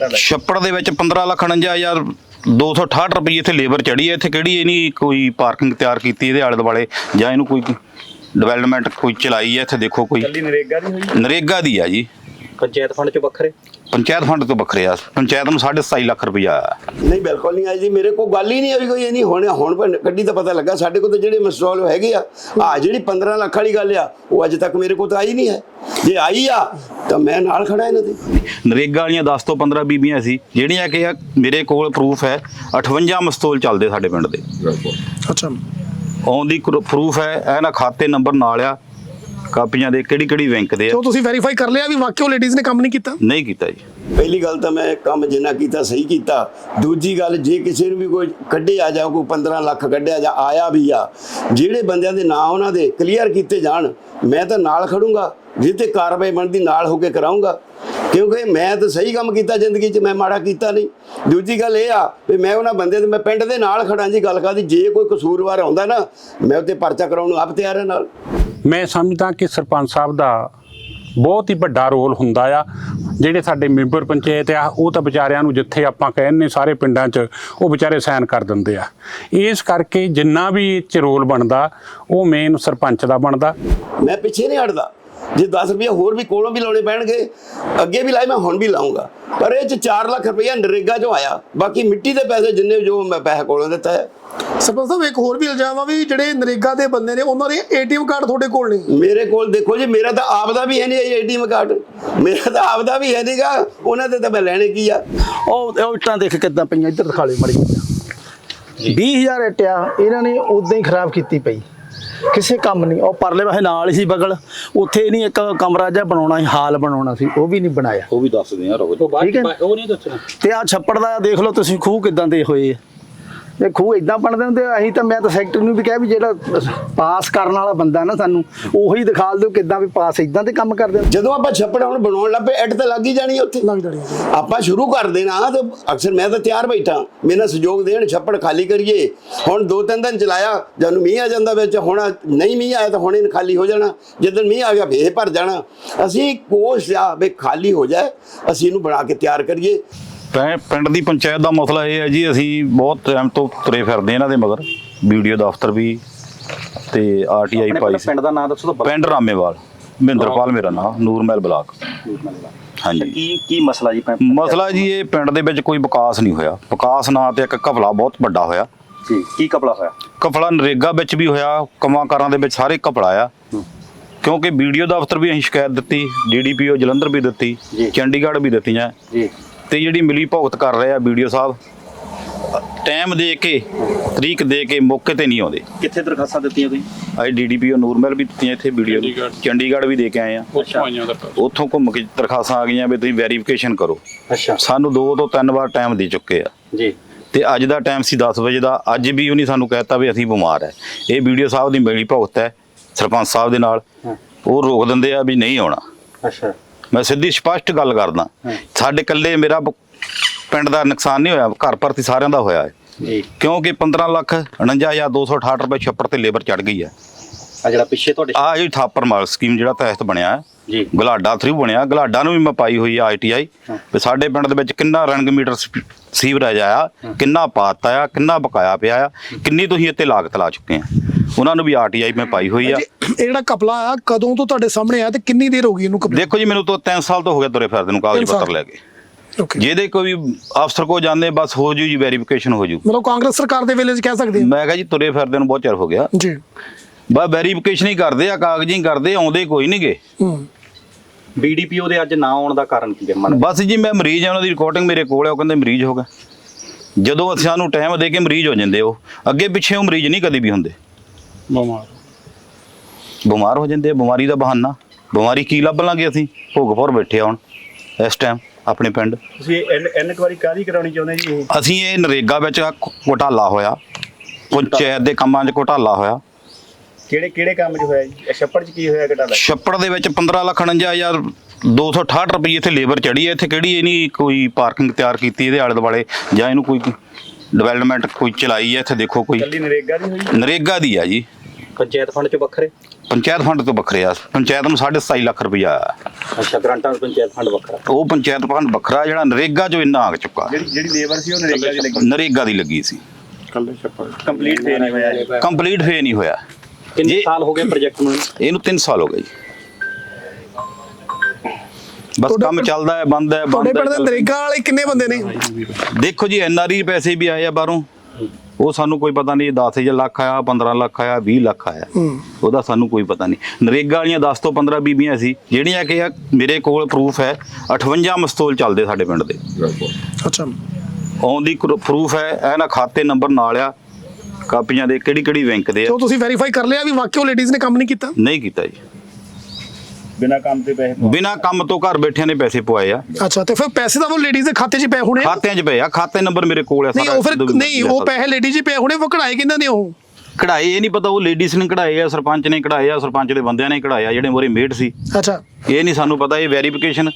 ਛੱਪੜ ਦੇ ਵਿੱਚ 15 ਲੱਖ 49000 268 ਰੁਪਏ ਇੱਥੇ ਲੇਬਰ ਚੜੀ ਹੈ। ਇੱਥੇ ਕਿਹੜੀ ਇਹ ਨਹੀਂ ਕੋਈ ਪਾਰਕਿੰਗ ਤਿਆਰ ਕੀਤੀ ਇਹਦੇ ਆਲੇ ਦੁਆਲੇ? ਜਾਂ ਇਹਨੂੰ ਕੋਈ ਡਿਵੈਲਪਮੈਂਟ ਕੋਈ ਚਲਾਈ ਹੈ? ਇੱਥੇ ਦੇਖੋ ਕੋਈ। ਕੱਲੀ ਨਰੇਗਾ ਦੀ ਹੋਈ ਨਰੇਗਾ ਦੀ ਆ ਜੀ। ਪੰਚਾਇਤ ਫੰਡ ਚ ਵੱਖਰੇ? ਪੰਚਾਇਤ ਫੰਡ ਤੋਂ ਵੱਖਰੇ ਆ। ਪੰਚਾਇਤ ਨੂੰ 27.5 ਲੱਖ ਰੁਪਇਆ ਆਇਆ ਨਹੀਂ ਬਿਲਕੁਲ ਨਹੀਂ ਆਈ ਜੀ ਮੇਰੇ ਕੋਲ ਗੱਲ ਹੀ ਨਹੀਂ ਆਈ ਕੋਈ ਇਹ ਨਹੀਂ ਹੁਣ ਹੁਣ ਕੱਢੀ ਤਾਂ ਪਤਾ ਲੱਗਾ ਸਾਡੇ ਕੋਲ ਤਾਂ ਜਿਹੜੇ ਮਸਟਾਲ ਹੈਗੇ ਆ ਆ ਜਿਹੜੀ 15 ਲੱਖ ਵਾਲੀ ਗੱਲ ਆ ਉਹ ਅਜੇ ਤੱਕ ਮੇਰੇ ਕੋਲ ਤਾਂ ਆਈ ਨਹੀਂ ਹੈ। ਜੇ ਆਈ ਆ ਤਾਂ ਮੈਂ ਨਾਲ ਖੜਾ ਇਹਨਾਂ ਦੇ। ਨਰੇਗਾ ਵਾਲੀਆਂ 10 ਤੋਂ 15 ਬੀਬੀਆਂ ਸੀ ਜਿਹੜੀਆਂ ਕਿ ਆ ਮੇਰੇ ਕੋਲ ਪ੍ਰੂਫ ਹੈ 58 ਮਸਤੂਲ ਚੱਲਦੇ ਸਾਡੇ ਪਿੰਡ ਦੇ। ਅੱਛਾ। ਆਉਣ ਦੀ ਪ੍ਰੂਫ ਹੈ ਇਹ ਨਾ ਖਾਤੇ ਨੰਬਰ ਨਾਲ ਆ ਕਾਪੀਆਂ ਦੇ ਕਿਹੜੀ ਕਿਹੜੀ ਬੈਂਕ ਦੇ ਆ। ਉਹ ਤੁਸੀਂ ਵੈਰੀਫਾਈ ਕਰ ਲਿਆ ਵੀ ਵਾਕਿਆ ਉਹ ਲੇਡੀਜ਼ ਨੇ ਕੰਮ ਨਹੀਂ ਕੀਤਾ? ਨਹੀਂ ਕੀਤਾ ਜੀ। ਪਹਿਲੀ ਗੱਲ ਤਾਂ ਮੈਂ ਕੰਮ ਜਿੰਨਾ ਕੀਤਾ ਸਹੀ ਕੀਤਾ। ਦੂਜੀ ਗੱਲ ਜੇ ਕਿਸੇ ਨੂੰ ਵੀ ਕੋਈ ਕੱਢਿਆ ਜਾ ਕੋਈ 15 ਲੱਖ ਕੱਢਿਆ ਜਾ ਆਇਆ ਵੀ ਆ ਜਿਹੜੇ ਬੰਦਿਆਂ ਦੇ ਨਾਂ ਉਹਨਾਂ ਦੇ ਕਲੀਅਰ ਕੀਤੇ ਜਾਣ ਮੈਂ ਤਾਂ ਨਾਲ ਖੜੂੰਗਾ ਜਿੱਤੇ ਕਾਰਵਾਈ ਬਣਦੀ ਨਾਲ ਹੋ ਕੇ ਕਰਾਉਂਗਾ। ਕਿਉਂਕਿ ਮੈਂ ਤਾਂ ਸਹੀ ਕੰਮ ਕੀਤਾ ਜ਼ਿੰਦਗੀ 'ਚ ਮੈਂ ਮਾੜਾ ਕੀਤਾ ਨਹੀਂ। ਦੂਜੀ ਗੱਲ ਇਹ ਆ ਵੀ ਮੈਂ ਉਹਨਾਂ ਬੰਦੇ ਦੇ ਮੈਂ ਪਿੰਡ ਦੇ ਨਾਲ ਖੜਾਂ ਜੀ ਗੱਲ ਕਰਦੀ ਜੇ ਕੋਈ ਕਸੂਰਵਾਰ ਆਉਂਦਾ ਨਾ ਮੈਂ ਉੱਤੇ ਪਰਚਾ ਕਰਾਉਣ ਨੂੰ ਆਪ ਤਿਆਰ ਹਾਂ ਨਾਲ। ਮੈਂ ਸਮਝਦਾ ਕਿ ਸਰਪੰਚ ਸਾਹਿਬ ਦਾ ਬਹੁਤ ਹੀ ਵੱਡਾ ਰੋਲ ਹੁੰਦਾ ਆ। ਜਿਹੜੇ ਸਾਡੇ ਮੈਂਬਰ ਪੰਚਾਇਤ ਆ, ਉਹ ਤਾਂ ਵਿਚਾਰਿਆਂ ਨੂੰ ਜਿੱਥੇ ਆਪਾਂ ਕਹਿੰਨੇ ਸਾਰੇ ਪਿੰਡਾਂ 'ਚ, ਉਹ ਵਿਚਾਰੇ ਸਾਈਨ ਕਰ ਦਿੰਦੇ ਆ। ਇਸ ਕਰਕੇ ਜਿੰਨਾ ਵੀ ਇਹ 'ਚ ਰੋਲ ਬਣਦਾ, ਉਹ ਮੇਨ ਸਰਪੰਚ ਦਾ ਬਣਦਾ। ਮੈਂ ਪਿੱਛੇ ਨਹੀਂ ਹਟਦਾ। ਜੇ 10 ਰੁਪਏ ਹੋਰ ਵੀ ਕੋਲੋਂ ਵੀ ਲਾਉਣੇ ਪੈਣਗੇ ਅੱਗੇ ਵੀ ਲਾਏ ਮੈਂ ਹੁਣ ਵੀ ਲਾਉਂਗਾ ਪਰ ਇਹ ਚ 4 ਲੱਖ ਰੁਪਇਆ ਨਰੇਗਾ ਚੋਂ ਆਇਆ। ਬਾਕੀ ਮਿੱਟੀ ਦੇ ਪੈਸੇ ਜਿੰਨੇ ਜੋ ਮੈਂ ਪੈਸਾ ਕੋਲੋਂ ਦਿੱਤਾ ਹੈ। ਸਰਪੰਚ ਸਾਹਿਬ ਇੱਕ ਹੋਰ ਵੀ ਇਲਜ਼ਾਮ ਆ ਵੀ ਜਿਹੜੇ ਨਰੇਗਾ ਦੇ ਬੰਦੇ ਨੇ ਉਹਨਾਂ ਦੇ ਏਟੀਐਮ ਕਾਰਡ ਤੁਹਾਡੇ ਕੋਲ ਨਹੀਂ ਮੇਰੇ ਕੋਲ ਦੇਖੋ ਜੀ ਮੇਰਾ ਤਾਂ ਆਪ ਦਾ ਵੀ ਹੈ ਨਹੀਂ ਏਟੀਐਮ ਕਾਰਡ। ਮੇਰਾ ਤਾਂ ਆਪ ਦਾ ਵੀ ਹੈ ਨਹੀਂਗਾ ਉਹਨਾਂ ਦੇ ਤਾਂ ਮੈਂ ਲੈਣੇ ਕੀ ਆ? ਉਹ ਉਹ ਇੱਟਾਂ ਦੇਖ ਕਿੱਦਾਂ ਪਈਆਂ ਇੱਧਰ ਦਿਖਾ ਲਿਓ ਮੜੀ 20000 ਇੱਟਿਆ ਇਹਨਾਂ ਨੇ ਉਦਾਂ ਹੀ ਖਰਾਬ ਕੀਤੀ ਪਈ। ਕਿਸੇ ਕੰਮ ਨਹੀਂ ਉਹ ਪਰਲੇ ਪਾਸੇ ਨਾਲ ਹੀ ਸੀ ਬਗਲ ਉੱਥੇ ਨਹੀਂ ਇੱਕ ਕਮਰਾ ਜਿਹਾ ਬਣਾਉਣਾ ਸੀ ਹਾਲ ਬਣਾਉਣਾ ਸੀ ਉਹ ਵੀ ਨਹੀਂ ਬਣਾਇਆ। ਉਹ ਵੀ ਦੱਸਦੇ ਆ ਰੋਜ਼ ਠੀਕ ਹੈ? ਉਹ ਨਹੀਂ ਦੱਸਣਾ। ਤੇ ਆ ਛੱਪੜ ਦਾ ਦੇਖ ਲਓ ਤੁਸੀਂ ਖੂਹ ਕਿਦਾਂ ਦੇ ਹੋਏ ਆ। ਇਹ ਖੂਹ ਇਦਾਂ ਬਣਦੇ ਹੁੰਦੇ ਅਸੀਂ ਤਾਂ ਮੈਂ ਤਾਂ ਸੈਕਟਰੀ ਨੂੰ ਵੀ ਕਿਹਾ ਵੀ ਜਿਹੜਾ ਪਾਸ ਕਰਨ ਵਾਲਾ ਬੰਦਾ ਨਾ ਸਾਨੂੰ ਉਹੀ ਦਿਖਾ ਦਿਓ ਕਿਦਾਂ ਵੀ ਪਾਸ ਇਦਾਂ ਦੇ ਕੰਮ ਕਰਦੇ। ਜਦੋਂ ਆਪਾਂ ਛੱਪੜ ਹੁਣ ਬਣਾਉਣ ਲੱਪੇ ਐਡ ਤਾਂ ਲੱਗ ਹੀ ਜਾਣੀ ਉੱਥੇ। ਲੱਗ ਜਾਣੀ। ਆਪਾਂ ਸ਼ੁਰੂ ਕਰ ਦੇਣਾ ਤੇ ਅਕਸਰ ਮੈਂ ਤਾਂ ਤਿਆਰ ਬੈਠਾ ਮੇਰੇ ਨਾਲ ਸਹਿਯੋਗ ਦੇਣ ਛੱਪੜ ਖਾਲੀ ਕਰੀਏ। ਹੁਣ ਦੋ ਤਿੰਨ ਦਿਨ ਚਲਾਇਆ ਜਦੋਂ ਮੀਂਹ ਆ ਜਾਂਦਾ ਵਿੱਚ ਹੁਣ ਨਹੀਂ ਮੀਂਹ ਆਇਆ ਤਾਂ ਹੁਣ ਇਹ ਖਾਲੀ ਹੋ ਜਾਣਾ। ਜਦੋਂ ਮੀਂਹ ਆ ਗਿਆ ਫੇਰ ਭਰ ਜਾਣਾ। ਅਸੀਂ ਕੋਸ਼ਿਸ਼ ਆ ਵੀ ਖਾਲੀ ਹੋ ਜਾਏ ਅਸੀਂ ਇਹਨੂੰ ਬਣਾ ਕੇ ਤਿਆਰ ਕਰੀਏ। ਪੈ- ਪਿੰਡ ਦੀ ਪੰਚਾਇਤ ਦਾ ਮਸਲਾ ਇਹ ਹੈ ਜੀ ਅਸੀਂ ਬਹੁਤ ਟਾਈਮ ਤੋਂ ਤੁਰੇ ਫਿਰਦੇ ਇਹਨਾਂ ਦੇ ਮਗਰ। ਵੀਡੀਓ ਦਫ਼ਤਰ ਵੀ ਤੇ ਆਰਟੀਆਈ ਪਾਈ ਸੀ। ਪਿੰਡ ਦਾ ਨਾਮ ਦੱਸੋ ਤਾਂ ਪਿੰਡ ਰਾਮੇਵਾਲ ਮਹਿੰਦਰਪਾਲ ਮੇਰਾ ਨਾਮ ਨੂਰਮਹਿਲ ਬਲਾਕ। ਹਾਂਜੀ। ਕੀ ਕੀ ਮਸਲਾ ਜੀ ਪਿੰਡ ਮਸਲਾ ਜੀ ਇਹ ਪਿੰਡ ਦੇ ਵਿੱਚ ਕੋਈ ਵਿਕਾਸ ਨਹੀਂ ਹੋਇਆ। ਵਿਕਾਸ ਨਾਂ ਤੇ ਇੱਕ ਘਪਲਾ ਬਹੁਤ ਵੱਡਾ ਹੋਇਆ। ਜੀ ਕੀ ਕਪੜਾ ਹੋਇਆ? ਘਪਲਾ ਨਰੇਗਾ ਵਿੱਚ ਵੀ ਹੋਇਆ ਕੰਮਾਂਕਾਰਾਂ ਦੇ ਵਿੱਚ ਸਾਰੇ ਘਪਲਾ ਆ। ਕਿਉਂਕਿ ਵੀਡੀਓ ਦਫ਼ਤਰ ਵੀ ਅਸੀਂ ਸ਼ਿਕਾਇਤ ਦਿੱਤੀ ਡੀਡੀਪੀਓ ਜਲੰਧਰ ਵੀ ਦਿੱਤੀ ਜੀ। ਚੰਡੀਗੜ੍ਹ ਵੀ ਦਿੱਤੀਆਂ। ਜੀ। ਤੇ ਜਿਹੜੀ ਮਿਲੀ ਭੁਗਤ ਕਰ ਰਹੇ ਆ ਵੀਡੀਓ ਸਾਹਿਬ ਟਾਈਮ ਦੇ ਕੇ ਤਰੀਕ ਦੇ ਕੇ ਮੌਕੇ ਤੇ ਨਹੀਂ ਆਉਂਦੇ। ਕਿੱਥੇ ਦਰਖਾਸਤਾਂ ਦਿੱਤੀਆਂ ਤੁਸੀਂ? ਅੱਜ ਡੀਡੀਪੀਓ ਨੂਰਮਹਿਲ ਵੀ ਦਿੱਤੀਆਂ ਇੱਥੇ ਵੀਡੀਓ ਚੰਡੀਗੜ੍ਹ। ਵੀ ਦੇ ਕੇ ਆਏ ਆ। ਉੱਥੋਂ ਘੁੰਮ ਕੇ ਦਰਖਾਸਤਾਂ ਆ ਗਈਆਂ ਵੀ ਤੁਸੀਂ ਵੈਰੀਫਿਕੇਸ਼ਨ ਕਰੋ। ਅੱਛਾ। ਸਾਨੂੰ ਦੋ ਤੋਂ ਤਿੰਨ ਵਾਰ ਟਾਈਮ ਦੇ ਚੁੱਕੇ ਆ। ਜੀ। ਤੇ ਅੱਜ ਦਾ ਟਾਈਮ ਸੀ 10 ਵਜੇ ਦਾ। ਅੱਜ ਵੀ ਉਹਨੇ ਸਾਨੂੰ ਕਹਿਤਾ ਵੀ ਅਸੀਂ ਬਿਮਾਰ ਹੈ ਇਹ ਵੀਡੀਓ ਸਾਹਿਬ ਦੀ ਮਿਲੀ ਭੁਗਤ ਹੈ ਸਰਪੰਚ ਸਾਹਿਬ ਦੇ ਨਾਲ। ਉਹ ਰੋਕ ਦਿੰਦੇ ਆ ਵੀ ਨਹੀਂ ਆਉਣਾ। ਅੱਛਾ। ਮੈਂ ਸਿੱਧੀ ਸਪਸ਼ਟ ਗੱਲ ਕਰਦਾ। ਸਾਡੇ ਇਕੱਲੇ ਮੇਰਾ ਪਿੰਡ ਦਾ ਨੁਕਸਾਨ ਨਹੀਂ ਹੋਇਆ ਘਰ ਭਰਤੀ ਸਾਰਿਆਂ ਦਾ ਹੋਇਆ ਹੈ। ਜੀ। ਕਿਉਂਕਿ 15 ਲੱਖ 49268 ਰੁਪਏ ਛੱਪੜ ਤੇ ਲੇਬਰ ਚੜ ਗਈ ਹੈ। ਆ ਜਿਹੜਾ ਪਿੱਛੇ ਤੁਹਾਡੇ ਆ ਜਿਹੜੀ ਥਾਪਰ ਮਾਲ ਸਕੀਮ ਜਿਹੜਾ ਤਹਿਤ ਬਣਿਆ ਹੈ। ਜੀ। ਗਲਾਡਾ ਥਰੂ ਬਣਿਆ। ਗਲਾਡਾ ਨੂੰ ਵੀ ਮੈਂ ਪਾਈ ਹੋਈ ਆ ਆਈਟੀਆਈ ਤੇ ਸਾਡੇ ਪਿੰਡ ਦੇ ਵਿੱਚ ਕਿੰਨਾ ਰਣਗ ਮੀਟਰ ਸੀਵਰੇਜ ਆਇਆ ਕਿੰਨਾ ਪਾਤਾ ਆ ਕਿੰਨਾ ਬਕਾਇਆ ਪਿਆ ਆ ਕਿੰਨੀ ਤੁਸੀਂ ਇੱਥੇ ਲਾਗਤ ਲਾ ਚੁੱਕੇ ਆ। ਉਹਨਾਂ ਨੂੰ ਵੀ ਆਰਟੀਆਈ ਮੈਂ ਪਾਈ ਹੋਈ ਆ। ਇਹ ਜਿਹੜਾ ਕਪਲਾ ਆ ਕਦੋਂ ਤੋਂ ਤੁਹਾਡੇ ਸਾਹਮਣੇ ਆ ਤੇ ਕਿੰਨੀ ਦੇਰ ਹੋ ਗਈ ਇਹਨੂੰ ਕਪਲੇ? ਦੇਖੋ ਜੀ ਮੈਨੂੰ ਤਾਂ 3 ਸਾਲ ਤੋਂ ਹੋ ਗਏ ਤੁਰੇ ਫਿਰਦੇ ਨੂੰ ਕਾਗਜ਼। ਪੱਤਰ ਲੈ ਕੇ। ਜਿਹਦੇ ਕੋਈ ਅਫਸਰ ਕੋ ਜਾਂਦੇ ਬਸ ਹੋ ਜੂ ਜੀ ਵੈਰੀਫਿਕੇਸ਼ਨ ਹੋ ਜੂ। ਮਤਲਬ ਕਾਂਗਰਸ ਸਰਕਾਰ ਦੇ ਵੇਲੇ 'ਚ ਕਹਿ ਸਕਦੇ ਮੈਂ ਕਿਹਾ ਜੀ ਤੁਰੇ ਫਿਰਦੇ ਨੂੰ ਬਹੁਤ ਚਿਰ ਹੋ ਗਿਆ। ਜੀ। ਬਸ ਵੈਰੀਫਿਕੇਸ਼ਨ ਹੀ ਕਰਦੇ ਆ ਕਾਗਜ਼ ਹੀ ਕਰਦੇ ਆਉਂਦੇ ਕੋਈ ਨਹੀਂ ਗੇ ਹੂੰ। ਬੀਡੀਪੀਓ ਦੇ ਅੱਜ ਨਾ ਆਉਣ ਦਾ ਕਾਰਨ ਕੀ ਹੈ ਮਨ ਬਸ ਜੀ ਮੈਂ ਮਰੀਜ਼ ਆ ਉਹਨਾਂ ਦੀ ਰਿਕਾਰਡਿੰਗ ਮੇਰੇ ਕੋਲ ਹੈ ਉਹ ਕਹਿੰਦੇ ਮਰੀਜ਼ ਹੋ ਗਿਆ ਜਦੋਂ ਅਸੀਂ ਸਾਨੂੰ ਟਾਈਮ ਦੇ ਕੇ ਮਰੀਜ਼ ਹੋ ਜਾਂਦੇ ਉਹ ਅੱਗੇ ਪਿੱਛੇ ਉਹ ਮਰੀਜ਼ ਨਹੀਂ ਕਦੀ ਵੀ ਹੁੰਦੇ। ਬਿਮਾਰ। ਹੋ ਜਾਂਦੇ ਆ, ਬਿਮਾਰੀ ਦਾ ਬਹਾਨਾ। ਬਿਮਾਰੀ ਕੀ ਲੱਭ ਲਾਂਗੇ ਅਸੀਂ? ਭੋਗਪੁਰ ਬੈਠੇ ਆ ਹੁਣ ਇਸ ਟਾਈਮ ਆਪਣੇ ਪਿੰਡ। ਤੁਸੀਂ ਇਨਕੁਆਰੀ ਕਾਦੀ ਕਰਾਉਣੀ ਚਾਹੁੰਦੇ ਜੀ ਅਸੀਂ ਇਹ ਨਰੇਗਾ ਵਿੱਚ ਘੁਟਾਲਾ ਹੋਇਆ। ਪੰਚਾਇਤ ਦੇ ਕੰਮਾਂ 'ਚ ਘੁਟਾਲਾ ਹੋਇਆ। ਕਿਹੜੇ ਕਿਹੜੇ ਕੰਮ 'ਚ ਹੋਇਆ ਜੀ? ਇਹ ਛੱਪੜ 'ਚ ਕੀ ਹੋਇਆ ਘਟਾਲਾ ਛੱਪੜ ਦੇ ਵਿੱਚ 15 ਲੱਖ 49000 268 ਰੁਪਏ ਇੱਥੇ ਲੇਬਰ ਚੜੀ ਹੈ। ਇੱਥੇ ਕਿਹੜੀ ਇਹ ਨਹੀਂ ਕੋਈ ਪਾਰਕਿੰਗ ਤਿਆਰ ਕੀਤੀ ਇਹਦੇ ਆਲੇ ਦੁਆਲੇ? ਜਾਂ ਇਹਨੂੰ ਕੋਈ ਡਿਵੈਲਪਮੈਂਟ ਕੋਈ ਚਲਾਈ ਹੈ? ਇੱਥੇ ਦੇਖੋ ਕੋਈ। ਕੱਲੀ ਨਰੇਗਾ ਦੀ ਹੋਈ? ਨਰੇਗਾ ਦੀ ਆ ਜੀ। ਪੰਚਾਇਤ ਫੰਡ 'ਚ ਵੱਖਰੇ? ਪੰਚਾਇਤ ਫੰਡ ਤੋਂ ਵੱਖਰੇ ਆ। ਪੰਚਾਇਤ ਨੂੰ 27.5 ਲੱਖ ਰੁਪਇਆ। ਆਇਆ ਅੱਛਾ ਗ੍ਰਾਂਟਾਂ ਪੰਚਾਇਤ ਫੰਡ ਵੱਖਰਾ। ਉਹ ਪੰਚਾਇਤ ਫੰਡ ਵੱਖਰਾ ਜਿਹੜਾ ਨਰੇਗਾ ਚੋਂ ਇੰਨਾ ਆ ਚੁੱਕਾ। ਜਿਹੜੀ ਜਿਹੜੀ ਲੇਬਰ ਸੀ ਉਹ ਨਰੇਗਾ ਦੀ ਲੱਗੀ। ਨਰੇਗਾ ਦੀ ਲੱਗੀ ਸੀ। ਕੰਪਲੀਟ ਫੇਰ ਨਹੀਂ ਹੋਇਆ ਕੰਪਲੀਟ ਫੇ ਨਹੀਂ ਹੋਇਆ। ਕਿੰਨੇ। ਸਾਲ ਹੋ ਗਏ ਪ੍ਰੋਜੈਕਟ ਨੂੰ? ਇਹਨੂੰ 3 ਸਾਲ ਹੋ ਗਏ ਜੀ। ਬਸ ਤੁਹਾਡੇ ਕੰਮ ਪਿੰਡ- ਚੱਲਦਾ ਹੈ ਬੰਦ ਹੈ ਤੁਹਾਡੇ ਬੰਦ ਪਿੰਡ ਦੇ ਹੈ। ਨਰੇਗਾ ਵਾਲੇ ਕਿੰਨੇ ਬੰਦੇ ਨੇ? ਦੇਖੋ ਜੀ ਐਨਆਰਈ ਪੈਸੇ ਵੀ ਆਏ ਆ ਬਾਹਰੋਂ। ਉਹ ਸਾਨੂੰ ਕੋਈ ਪਤਾ ਨਹੀਂ 10000 ਲੱਖ ਆਇਆ 15 ਲੱਖ ਆਇਆ 20 ਲੱਖ ਆਇਆ। ਉਹਦਾ ਸਾਨੂੰ ਕੋਈ ਪਤਾ ਨਹੀਂ। ਨਰੇਗਾ ਵਾਲੀਆਂ 10 ਤੋਂ 15 ਬੀਬੀਆਂ ਸੀ ਜਿਹੜੀਆਂ ਕਿ ਮੇਰੇ ਕੋਲ ਪ੍ਰੂਫ ਹੈ 58 ਮਸਤੂਲ ਚੱਲਦੇ ਸਾਡੇ ਪਿੰਡ ਦੇ। ਅੱਛਾ। ਆਉਣ ਦੀ ਪ੍ਰੂਫ ਹੈ ਇਹ ਨਾ ਖਾਤੇ ਨੰਬਰ ਨਾਲ ਆ ਕਾਪੀਆਂ ਦੇ ਕਿਹੜੀ ਕਿਹੜੀ ਬੈਂਕ ਦੇ ਆ। ਉਹ ਤੁਸੀਂ ਵੈਰੀਫਾਈ ਕਰ ਲਿਆ ਵੀ ਵਾਕਿਆ ਉਹ ਲੇਡੀਜ਼ ਨੇ ਕੰਮ ਨਹੀਂ ਕੀਤਾ? ਨਹੀਂ ਕੀਤਾ ਜੀ। ਬਿਨਾ ਕੰਮ ਤੇ ਪੈਸੇ ਬਿਨਾਂ ਕੰਮ ਤੋਂ ਘਰ ਬੈਠਿਆਂ ਨੇ ਪੈਸੇ ਪਵਾਏ ਆ। ਅੱਛਾ ਤੇ ਫਿਰ ਪੈਸੇ ਤਾਂ ਉਹ ਲੇਡੀਜ਼ ਦੇ ਖਾਤੇ 'ਚ ਪਏ ਹੋਣੇ ਆ? ਖਾਤਿਆਂ 'ਚ ਪਏ ਆ ਖਾਤੇ ਨੰਬਰ ਮੇਰੇ ਕੋਲ ਆ ਨਹੀਂ ਉਹ ਫਿਰ ਨਹੀਂ ਉਹ ਪੈਸੇ ਲੇਡੀਜ਼ 'ਚ ਪਏ ਹੋਣੇ ਉਹ ਕਢਾਏ ਕਿੰਨਾਂ ਨੇ ਉਹ? ਕਢਾਏ ਇਹ ਨਹੀਂ ਪਤਾ ਉਹ ਲੇਡੀਜ਼ ਨੇ ਕਢਾਏ ਆ ਸਰਪੰਚ ਨੇ ਕਢਾਏ ਆ ਸਰਪੰਚ ਦੇ ਬੰਦਿਆਂ ਨੇ ਕਢਾਏ ਆ ਜਿਹੜੇ ਮੋਰੇ ਮੇਟ ਸੀ। ਅੱਛਾ। ਇਹ ਨਹੀਂ ਸਾਨੂੰ ਪਤਾ ਇਹ ਵੈਰੀਫਿਕੇਸ਼ਨ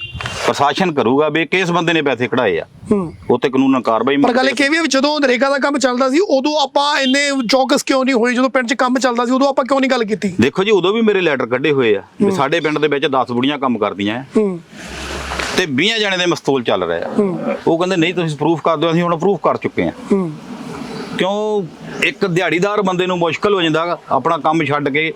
ਪ੍ਰਸ਼ਾਸਨ ਕਰੂਗਾ ਵੀ ਕਿਸ ਬੰਦੇ ਨੇ ਪੈਸੇ ਕਢਾਏ ਆ। ਹੂੰ। ਉਹ ਤੇ ਕਾਨੂੰਨ ਕਾਰਵਾਈ ਪਰ ਗੱਲ ਇਹ ਕਿ ਵੀ ਜਦੋਂ ਨਰੇਗਾ ਦਾ ਕੰਮ ਚੱਲਦਾ ਸੀ ਉਦੋਂ ਆਪਾਂ ਇੰਨੇ ਚੌਕਸ ਕਿਉਂ ਨਹੀਂ ਹੋਏ? ਜਦੋਂ ਪਿੰਡ 'ਚ ਕੰਮ ਚੱਲਦਾ ਸੀ ਉਦੋਂ ਆਪਾਂ ਕਿਉਂ ਨਹੀਂ ਗੱਲ ਕੀਤੀ? ਦੇਖੋ ਜੀ ਉਦੋਂ ਵੀ ਮੇਰੇ ਲੈਟਰ ਕੱਢੇ ਹੋਏ ਆ ਵੀ ਸਾਡੇ ਪਿੰਡ ਦੇ ਵਿੱਚ 10 ਬੁੜੀਆਂ ਕੰਮ ਕਰਦੀਆਂ ਆ ਹੂੰ। ਤੇ 20 ਜਣੇ ਦੇ ਮਸਤੂਲ ਚੱਲ ਰਹੇ। ਆ ਉਹ ਕਹਿੰਦੇ ਨਹੀਂ ਤੁਸੀਂ ਪ੍ਰੂਫ ਕਰ ਦਿਓ ਅਸੀਂ ਹੁਣ ਪ੍ਰੂਫ ਕਰ ਚੁੱਕੇ ਆ। ਹੂੰ। ਕਿਉਂ ਇੱਕ ਦਿਹਾੜੀਦਾਰ ਬੰਦੇ ਨੂੰ ਮੁਸ਼ਕਲ ਹੋ ਜਾਂਦਾ ਆਪਣਾ ਕੰਮ ਛੱਡ ਕੇ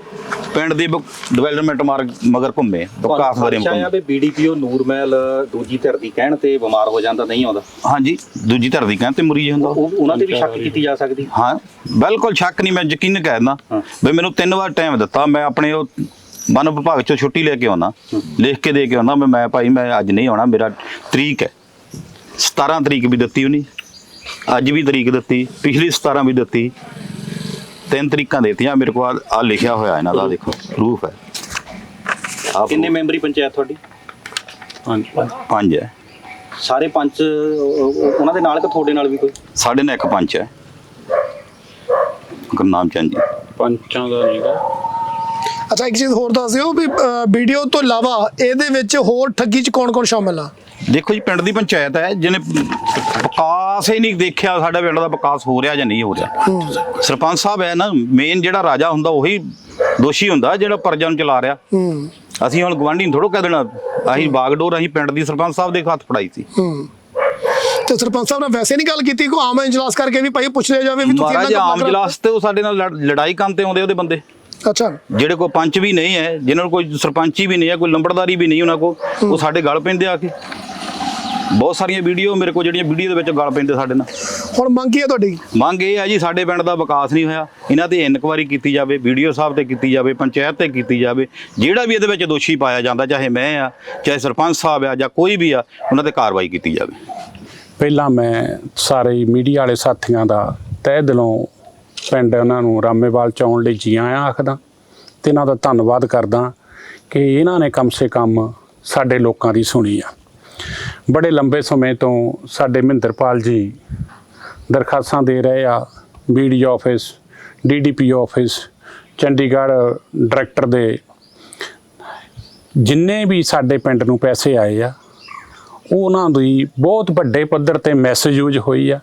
ਪਿੰਡ ਦੀ ਡਿਵੈਲਪਮੈਂਟ ਮਾਰਗ ਮਗਰ ਘੁੰਮੇ ਬਾਰੇ ਆਇਆ ਘੁੰਮੇ ਵੀ ਬੀਡੀਪੀਓ ਨੂਰਮਹਿਲ ਦੂਜੀ ਧਿਰ ਦੀ ਕਹਿਣ ਤੇ ਬਿਮਾਰ ਹੋ ਜਾਂਦਾ ਨਹੀਂ ਆਉਂਦਾ। ਹਾਂਜੀ ਦੂਜੀ ਧਰ ਦੀ ਕਹਿੰਦੇ ਮੁਰੀ ਹੁੰਦਾ ਉਹ ਉਹਨਾਂ ਤੇ ਵੀ ਸ਼ੱਕ ਕੀਤੀ ਜਾ ਸਕਦੀ। ਹਾਂ ਬਿਲਕੁਲ ਸ਼ੱਕ ਨਹੀਂ ਮੈਂ ਯਕੀਨ ਹਾਂ। ਵੀ ਮੈਨੂੰ ਤਿੰਨ ਵਾਰ ਟਾਈਮ ਦਿੱਤਾ ਮੈਂ ਆਪਣੇ ਉਹ ਵਨ ਵਿਭਾਗ ਚੋਂ ਛੁੱਟੀ ਲੈ ਕੇ ਆਉਣਾ ਲਿਖ ਕੇ ਦੇ ਕੇ ਆਉਣਾ ਮੈਂ ਮੈਂ ਭਾਈ ਮੈਂ ਅੱਜ ਨਹੀਂ ਆਉਣਾ ਮੇਰਾ ਤਰੀਕ ਹੈ। 17 ਤਰੀਕ ਵੀ ਦਿੱਤੀ ਉਹਨੇ। ਅੱਜ ਵੀ ਤਰੀਕ ਦਿੱਤੀ ਪਿਛਲੀ 17 ਵੀ ਦਿੱਤੀ। ਤਿੰਨ ਤਰੀਕਾਂ ਦੇਤੀਆਂ ਮੇਰੇ ਕੋਲ ਆ ਲਿਖਿਆ ਹੋਇਆ ਇਹਨਾਂ ਦਾ ਦੇਖੋ ਪ੍ਰੂਫ ਹੈ। ਆਹ ਕਿੰਨੇ ਮੈਂਬਰੀ ਪੰਚਾਇਤ ਤੁਹਾਡੀ? ਪੰਜ। ਹੈ। ਸਾਰੇ ਪੰਚ ਉਹ- ਉਹ- ਉਹਨਾਂ ਦੇ ਨਾਲ ਕਿ ਤੁਹਾਡੇ ਨਾਲ ਵੀ ਕੋਈ? ਸਾਡੇ ਨਾਲ ਇੱਕ ਪੰਚ ਹੈ। ਗੁਰਨਾਮ ਚੰਦ ਜੀ। ਪੰਚਾਂ ਦਾ ਨਹੀਂਗਾ ਅੱਛਾ ਇੱਕ ਚੀਜ਼ ਹੋਰ ਦੱਸ ਦਿਓ ਵੀ ਵੀਡੀਓ ਤੋਂ ਇਲਾਵਾ ਇਹਦੇ ਵਿੱਚ ਹੋਰ ਠੱਗੀ 'ਚ ਕੌਣ-ਕੌਣ ਸ਼ਾਮਲ ਆ? ਦੇਖੋ ਜੀ ਪਿੰਡ ਦੀ ਪੰਚਾਇਤ ਹੈ ਜਿਹਨੇ ਵਿਕਾਸ ਹੀ ਨਹੀਂ ਦੇਖਿਆ ਸਾਡਾ ਪਿੰਡ ਦਾ ਵਿਕਾਸ ਹੋ ਰਿਹਾ ਜਾਂ ਨਹੀਂ ਹੋ ਰਿਹਾ। ਸਰਪੰਚ ਸਾਹਿਬ ਹੈ ਨਾ ਮੇਨ ਜਿਹੜਾ ਰਾਜਾ ਹੁੰਦਾ ਉਹੀ ਦੋਸ਼ੀ ਹੁੰਦਾ ਜਿਹੜਾ ਪ੍ਰਜਾ ਨੂੰ ਚਲਾ ਰਿਹਾ। ਅਸੀਂ ਹੁਣ ਗਵਾਂਢੀ ਨੂੰ ਥੋੜੋ ਕਹਿ ਦੇਣਾ ਅਸੀਂ ਬਾਗਡੋਰ ਅਸੀਂ ਪਿੰਡ ਦੀ ਸਰਪੰਚ ਸਾਹਿਬ ਦੇ ਹੱਥ ਫੜਾਈ ਸੀ। ਤੇ ਸਰਪੰਚ ਸਾਹਿਬ ਨੇ ਵੈਸੇ ਨਹੀਂ ਗੱਲ ਕੀਤੀ ਕੋ ਆਮ ਇਜਲਾਸ ਕਰਕੇ ਵੀ ਭਾਈ ਪੁੱਛ ਲਿਆ ਜਾਵੇ ਵੀ ਤੁਸੀਂ ਇਹਨਾਂ ਆਮ ਜਲਾਸ ਤੇ ਉਹ ਸਾਡੇ ਨਾਲ ਲੜ- ਲੜਾਈ ਕਰਨ ਤੇ ਆਉਂਦੇ ਉਹਦੇ ਬੰਦੇ। ਅੱਛਾ। ਜਿਹੜੇ ਕੋਈ ਪੰਚ ਵੀ ਨਹੀਂ ਹੈ ਜਿਨ੍ਹਾਂ ਨੂੰ ਕੋਈ ਸਰਪੰਚੀ ਵੀ ਨਹੀਂ ਹੈ ਕੋਈ ਲੰਬੜਦਾਰੀ ਵੀ ਨਹੀਂ ਉਹਨਾਂ ਕੋ ਉਹ ਸਾਡੇ ਗਲ ਪੈਂਦੇ ਆ ਕੇ। ਬਹੁਤ ਸਾਰੀਆਂ ਵੀਡੀਓ ਮੇਰੇ ਕੋਲ ਜਿਹੜੀਆਂ ਵੀਡੀਓ ਦੇ ਵਿੱਚ ਗਲ ਪੈਂਦੇ ਸਾਡੇ ਨਾਲ। ਹੁਣ ਮੰਗ ਕੀ ਹੈ ਤੁਹਾਡੀ? ਮੰਗ ਇਹ ਹੈ ਜੀ ਸਾਡੇ ਪਿੰਡ ਦਾ ਵਿਕਾਸ ਨਹੀਂ ਹੋਇਆ। ਇਹਨਾਂ ਤੇ ਇਨਕੁਆਇਰੀ ਕੀਤੀ ਜਾਵੇ ਵੀਡੀਓ ਸਾਹਿਬ ਤੇ ਕੀਤੀ ਜਾਵੇ ਪੰਚਾਇਤ ਤੇ ਕੀਤੀ ਜਾਵੇ ਜਿਹੜਾ ਵੀ ਇਹਦੇ ਵਿੱਚ ਦੋਸ਼ੀ ਪਾਇਆ ਜਾਂਦਾ ਚਾਹੇ ਮੈਂ ਆ ਚਾਹੇ ਸਰਪੰਚ ਸਾਹਿਬ ਆ ਜਾਂ ਕੋਈ ਵੀ ਆ ਉਹਨਾਂ ਤੇ ਕਾਰਵਾਈ ਕੀਤੀ ਜਾਵੇ। ਪਹਿਲਾਂ ਮੈਂ ਸਾਰੇ ਮੀਡੀਆ ਵਾਲੇ ਸਾਥੀਆਂ ਦਾ ਤਹਿ ਦਿਲੋਂ ਪਿੰਡ ਉਹਨਾਂ ਨੂੰ ਰਾਮੇਵਾਲ ਚ ਆਉਣ ਲਈ ਜੀ ਆਇਆਂ ਆਖਦਾ ਤੇ ਇਹਨਾਂ ਦਾ ਧੰਨਵਾਦ ਕਰਦਾ ਕਿ ਇਹਨਾਂ ਨੇ ਕਮ ਸੇ ਕਮ ਸਾਡੇ ਲੋਕਾਂ ਦੀ ਸੁਣੀ ਆ। ਬੜੇ ਲੰਬੇ ਸਮੇਂ ਤੋਂ ਸਾਡੇ ਮਹਿੰਦਰਪਾਲ ਜੀ ਦਰਖਾਸਤਾਂ ਦੇ ਰਹੇ ਆ BD office DDP office Chandigarh director ਦੇ। ਜਿੰਨੇ ਵੀ ਸਾਡੇ ਪਿੰਡ ਨੂੰ ਪੈਸੇ ਆਏ ਆ, ਉਹਨਾਂ ਦੀ ਬਹੁਤ ਵੱਡੇ ਪੱਧਰ ਤੇ ਮੈਸੇਜ ਯੂਜ਼ ਹੋਈ ਆ।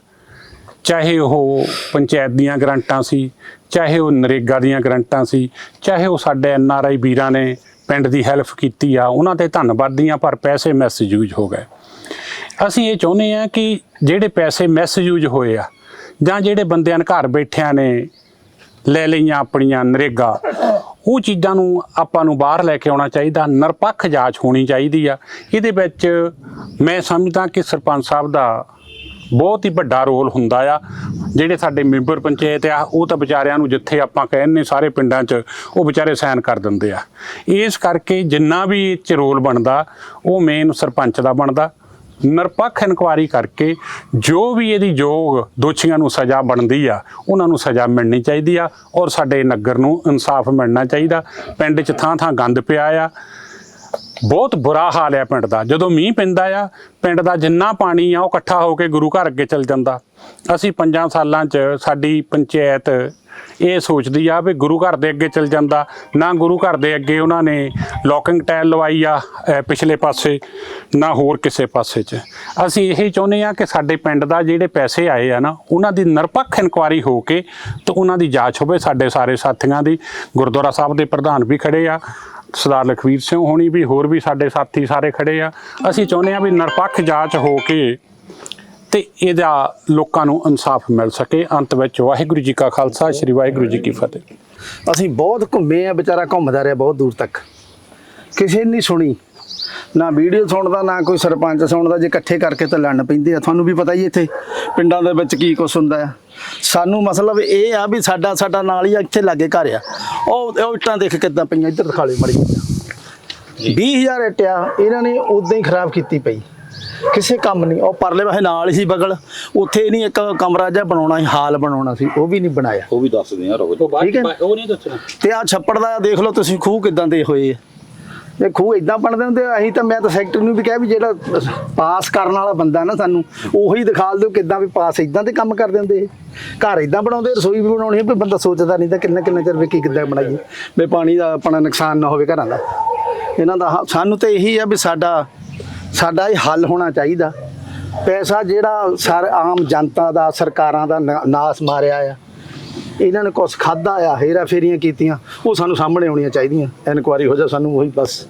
ਚਾਹੇ ਉਹ ਪੰਚਾਇਤ ਦੀਆਂ ਗਰੰਟਾਂ ਸੀ, ਚਾਹੇ ਉਹ ਨਰੇਗਾ ਦੀਆਂ ਗਰੰਟਾਂ ਸੀ, ਚਾਹੇ ਉਹ ਸਾਡੇ ਐਨ ਆਰ ਆਈ ਵੀਰਾਂ ਨੇ ਪਿੰਡ ਦੀ ਹੈਲਪ ਕੀਤੀ ਆ, ਉਹਨਾਂ ਤੇ ਧੰਨਵਾਦੀਆਂ ਪਰ ਪੈਸੇ ਮੈਸੇਜ ਯੂਜ਼ ਹੋ ਗਏ। ਅਸੀਂ ਇਹ ਚਾਹੁੰਦੇ ਆ ਕਿ ਜਿਹੜੇ ਪੈਸੇ ਮਿਸਯੂਜ਼ ਹੋਏ ਆ, ਜਾਂ ਜਿਹੜੇ ਬੰਦਿਆਂ ਨੇ ਘਰ ਬੈਠਿਆਂ ਨੇ ਲੈ ਲਈਆਂ ਆਪਣੀਆਂ ਨਰੇਗਾ, ਉਹ ਚੀਜ਼ਾਂ ਨੂੰ ਆਪਾਂ ਨੂੰ ਬਾਹਰ ਲੈ ਕੇ ਆਉਣਾ ਚਾਹੀਦਾ, ਨਿਰਪੱਖ ਜਾਂਚ ਹੋਣੀ ਚਾਹੀਦੀ ਆ। ਇਹਦੇ ਵਿੱਚ ਮੈਂ ਸਮਝਦਾ ਕਿ ਸਰਪੰਚ ਸਾਹਿਬ ਦਾ ਬਹੁਤ ਹੀ ਵੱਡਾ ਰੋਲ ਹੁੰਦਾ ਆ। ਜਿਹੜੇ ਸਾਡੇ ਮੈਂਬਰ ਪੰਚਾਇਤ ਆ, ਉਹ ਤਾਂ ਵਿਚਾਰਿਆਂ ਨੂੰ ਜਿੱਥੇ ਆਪਾਂ ਕਹਿੰਨੇ ਸਾਰੇ ਪਿੰਡਾਂ 'ਚ, ਉਹ ਵਿਚਾਰੇ ਸਾਈਨ ਕਰ ਦਿੰਦੇ ਆ। ਇਸ ਕਰਕੇ ਜਿੰਨਾ ਵੀ ਇਹ 'ਚ ਰੋਲ ਬਣਦਾ, ਉਹ ਮੇਨ ਸਰਪੰਚ ਦਾ ਬਣਦਾ। ਨਿਰਪੱਖ ਇਨਕੁਆਇਰੀ ਕਰਕੇ ਜੋ ਵੀ ਇਹਦੀ ਯੋਗ ਦੋਸ਼ੀਆਂ ਨੂੰ ਸਜ਼ਾ ਬਣਦੀ ਆ, ਉਹਨਾਂ ਨੂੰ ਸਜ਼ਾ ਮਿਲਣੀ ਚਾਹੀਦੀ ਆ ਔਰ ਸਾਡੇ ਨਗਰ ਨੂੰ ਇਨਸਾਫ ਮਿਲਣਾ ਚਾਹੀਦਾ। ਪਿੰਡ 'ਚ ਥਾਂ ਥਾਂ ਗੰਦ ਪਿਆ ਆ। ਬਹੁਤ ਬੁਰਾ ਹਾਲ ਆ ਪਿੰਡ ਦਾ। ਜਦੋਂ ਮੀਂਹ ਪੈਂਦਾ ਆ, ਪਿੰਡ ਦਾ ਜਿੰਨਾ ਪਾਣੀ ਆ ਉਹ ਇਕੱਠਾ ਹੋ ਕੇ ਗੁਰੂ ਘਰ ਅੱਗੇ ਚਲ ਜਾਂਦਾ। ਅਸੀਂ ਪੰਜਾਂ ਸਾਲਾਂ 'ਚ ਸਾਡੀ ਪੰਚਾਇਤ ਇਹ ਸੋਚਦੀ ਆ ਵੀ ਗੁਰੂ ਘਰ ਦੇ ਅੱਗੇ ਚੱਲ ਜਾਂਦਾ, ਨਾ ਗੁਰੂ ਘਰ ਦੇ ਅੱਗੇ ਉਹਨਾਂ ਨੇ ਲੋਕਿੰਗ ਟਾਇਲ ਲਵਾਈ ਆ ਪਿਛਲੇ ਪਾਸੇ, ਨਾ ਹੋਰ ਕਿਸੇ ਪਾਸੇ 'ਚ। ਅਸੀਂ ਇਹ ਚਾਹੁੰਦੇ ਆ ਕਿ ਸਾਡੇ ਪਿੰਡ ਦਾ ਜਿਹੜੇ ਪੈਸੇ ਆਏ ਆ ਨਾ, ਉਹਨਾਂ ਦੀ ਨਿਰਪੱਖ ਇਨਕੁਆਰੀ ਹੋ ਕੇ ਤੇ ਉਹਨਾਂ ਦੀ ਜਾਂਚ ਹੋਵੇ ਸਾਡੇ ਸਾਰੇ ਸਾਥੀਆਂ ਦੀ। ਗੁਰਦੁਆਰਾ ਸਾਹਿਬ ਦੇ ਪ੍ਰਧਾਨ ਵੀ ਖੜੇ ਆ, ਸਰਦਾਰ ਲਖਵੀਰ ਸਿੰਘ ਹੋਣੀ ਵੀ, ਹੋਰ ਵੀ ਸਾਡੇ ਸਾਥੀ ਸਾਰੇ ਖੜੇ ਆ। ਅਸੀਂ ਚਾਹੁੰਦੇ ਆ ਵੀ ਨਿਰਪੱਖ ਜਾਂਚ ਹੋ ਕੇ ਤੇ ਇਹਦਾ ਲੋਕਾਂ ਨੂੰ ਇਨਸਾਫ ਮਿਲ ਸਕੇ। ਅੰਤ ਵਿੱਚ ਵਾਹਿਗੁਰੂ ਜੀ ਕਾ ਖਾਲਸਾ ਸ੍ਰੀ ਵਾਹਿਗੁਰੂ ਜੀ ਕੀ ਫਤਿਹ। ਅਸੀਂ ਬਹੁਤ ਘੁੰਮੇ ਆ ਵਿਚਾਰਾ ਘੁੰਮਦਾ ਰਿਹਾ ਬਹੁਤ ਦੂਰ ਤੱਕ। ਕਿਸੇ ਨੇ ਨਹੀਂ ਸੁਣੀ। ਨਾ ਵੀਡੀਓ ਸੁਣਦਾ ਨਾ ਕੋਈ ਸਰਪੰਚ ਸੁਣਦਾ ਜੇ ਇਕੱਠੇ ਕਰਕੇ ਤਾਂ ਲੜਨ ਪੈਂਦੇ ਆ। ਤੁਹਾਨੂੰ ਵੀ ਪਤਾ ਹੀ ਇੱਥੇ ਪਿੰਡਾਂ ਦੇ ਵਿੱਚ ਕੀ ਕੁਛ ਹੁੰਦਾ ਆ। ਸਾਨੂੰ ਮਤਲਬ ਇਹ ਆ ਵੀ ਸਾਡਾ ਸਾਡਾ ਨਾਲ ਹੀ ਆ, ਇੱਥੇ ਲਾਗੇ ਘਰ ਆ। ਉਹ ਉਹ ਇੱਟਾਂ ਦੇਖ ਕਿੱਦਾਂ ਪਈਆਂ ਇੱਧਰ ਦਿਖਾ ਲਿਓ ਮੜੀ 20000 ਇੱਟ ਆ ਇਹਨਾਂ ਨੇ ਉਦਾਂ ਹੀ ਖਰਾਬ ਕੀਤੀ ਪਈ। ਕਿਸੇ ਕੰਮ ਨਹੀਂ ਉਹ ਪਰਲੇ ਪਾਸੇ ਨਾਲ ਹੀ ਸੀ ਬਗਲ ਉੱਥੇ ਨਹੀਂ ਇੱਕ ਕਮਰਾ ਜਿਹਾ ਬਣਾਉਣਾ ਸੀ ਹਾਲ ਬਣਾਉਣਾ ਸੀ ਉਹ ਵੀ ਨਹੀਂ ਬਣਾਇਆ। ਉਹ ਵੀ ਦੱਸਦੇ ਆ ਰੋਜ਼ ਠੀਕ ਹੈ? ਉਹ ਨਹੀਂ ਦੱਸਣਾ। ਤੇ ਆ ਛੱਪੜ ਦਾ ਦੇਖ ਲਓ ਤੁਸੀਂ ਖੂਹ ਕਿਦਾਂ ਦੇ ਹੋਏ ਆ। ਇਹ ਖੂਹ ਇਦਾਂ ਬਣਦੇ ਹੁੰਦੇ ਅਸੀਂ ਤਾਂ ਮੈਂ ਤਾਂ ਸੈਕਟਰੀ ਨੂੰ ਵੀ ਕਿਹਾ ਵੀ ਜਿਹੜਾ ਪਾਸ ਕਰਨ ਵਾਲਾ ਬੰਦਾ ਨਾ ਸਾਨੂੰ ਉਹੀ ਦਿਖਾ ਦਿਓ ਕਿਦਾਂ ਵੀ ਪਾਸ ਇਦਾਂ ਦੇ ਕੰਮ ਕਰਦੇ ਹੁੰਦੇ। ਘਰ ਇਦਾਂ ਬਣਾਉਂਦੇ ਰਸੋਈ ਵੀ ਬਣਾਉਣੀ ਹੈ, ਵੀ ਬੰਦਾ ਸੋਚਦਾ ਨਹੀਂ ਤਾਂ ਕਿੰਨਾ ਕਿੰਨਾ ਚਿਰ ਵੀ ਕੀ ਕਿੱਦਾਂ ਬਣਾਈਏ। ਵੀ ਪਾਣੀ ਦਾ ਆਪਣਾ ਨੁਕਸਾਨ ਨਾ ਹੋਵੇ ਘਰਾਂ ਦਾ। ਇਹਨਾਂ ਦਾ ਸਾਨੂੰ ਤਾਂ ਇਹੀ ਆ ਵੀ ਸਾਡਾ ਸਾਡਾ ਇਹ ਹੱਲ ਹੋਣਾ ਚਾਹੀਦਾ। ਪੈਸਾ ਜਿਹੜਾ ਸਰ ਆਮ ਜਨਤਾ ਦਾ, ਸਰਕਾਰਾਂ ਦਾ ਨਾਸ ਮਾਰਿਆ ਆ। ਇਹਨਾਂ ਨੇ ਕੁਛ ਖਾਦਾ ਆ, ਹੇਰਾ ਫੇਰੀਆਂ ਕੀਤੀਆਂ, ਉਹ ਸਾਨੂੰ ਸਾਹਮਣੇ ਆਉਣੀਆਂ ਚਾਹੀਦੀਆਂ। ਇਨਕੁਆਰੀ ਹੋ ਜਾ ਸਾਨੂੰ ਉਹੀ ਬਸ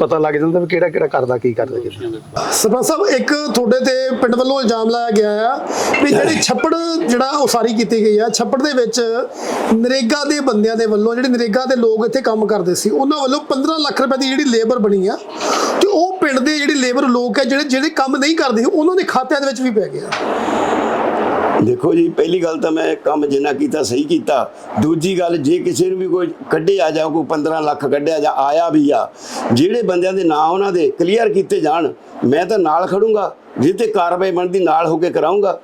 ਪਤਾ ਲੱਗ ਜਾਂਦਾ ਵੀ ਕਿਹੜਾ ਕਿਹੜਾ ਕਰਦਾ ਕੀ ਕਰਦਾ ਕਿਹੜਾ ਸਰਪੰਚ ਸਾਹਿਬ, ਇੱਕ ਤੁਹਾਡੇ ਤੇ ਪਿੰਡ ਵੱਲੋਂ ਇਲਜ਼ਾਮ ਲਾਇਆ ਗਿਆ ਆ ਵੀ ਜਿਹੜੀ ਛੱਪੜ ਜਿਹੜਾ ਉਸਾਰੀ ਕੀਤੀ ਗਈ ਆ, ਛੱਪੜ ਦੇ ਵਿੱਚ ਨਰੇਗਾ ਦੇ ਬੰਦਿਆਂ ਦੇ ਵੱਲੋਂ, ਜਿਹੜੇ ਨਰੇਗਾ ਦੇ ਲੋਕ ਇੱਥੇ ਕੰਮ ਕਰਦੇ ਸੀ, ਉਹਨਾਂ ਵੱਲੋਂ 15 ਲੱਖ ਰੁਪਏ ਦੀ ਜਿਹੜੀ ਲੇਬਰ ਬਣੀ ਆ ਉਹ ਪਿੰਡ ਦੇ ਜਿਹੜੇ ਲੇਬਰ ਲੋਕ ਹੈ ਜਿਹੜੇ ਜਿਹੜੇ ਕੰਮ ਨਹੀਂ ਕਰਦੇ, ਉਹਨਾਂ ਦੇ ਖਾਤਿਆਂ ਦੇ ਵਿੱਚ ਵੀ ਪੈ ਗਿਆ। ਦੇਖੋ ਜੀ, ਪਹਿਲੀ ਗੱਲ ਤਾਂ ਮੈਂ ਕੰਮ ਜਿੰਨਾ ਕੀਤਾ, ਸਹੀ ਕੀਤਾ। ਦੂਜੀ ਗੱਲ, ਜੇ ਕਿਸੇ ਨੂੰ ਵੀ ਕੋਈ ਕੱਢਿਆ ਜਾ ਕੋਈ 15 ਲੱਖ ਕੱਢਿਆ ਜਾਂ ਆਇਆ ਵੀ ਆ, ਜਿਹੜੇ ਬੰਦਿਆਂ ਦੇ ਨਾਂ ਉਹਨਾਂ ਦੇ ਕਲੀਅਰ ਕੀਤੇ ਜਾਣ, ਮੈਂ ਤਾਂ ਨਾਲ ਖੜੂੰਗਾ ਜਿੱਤੇ ਕਾਰਵਾਈ ਬਣਦੀ, ਨਾਲ ਹੋ ਕੇ ਕਰਾਉਂਗਾ।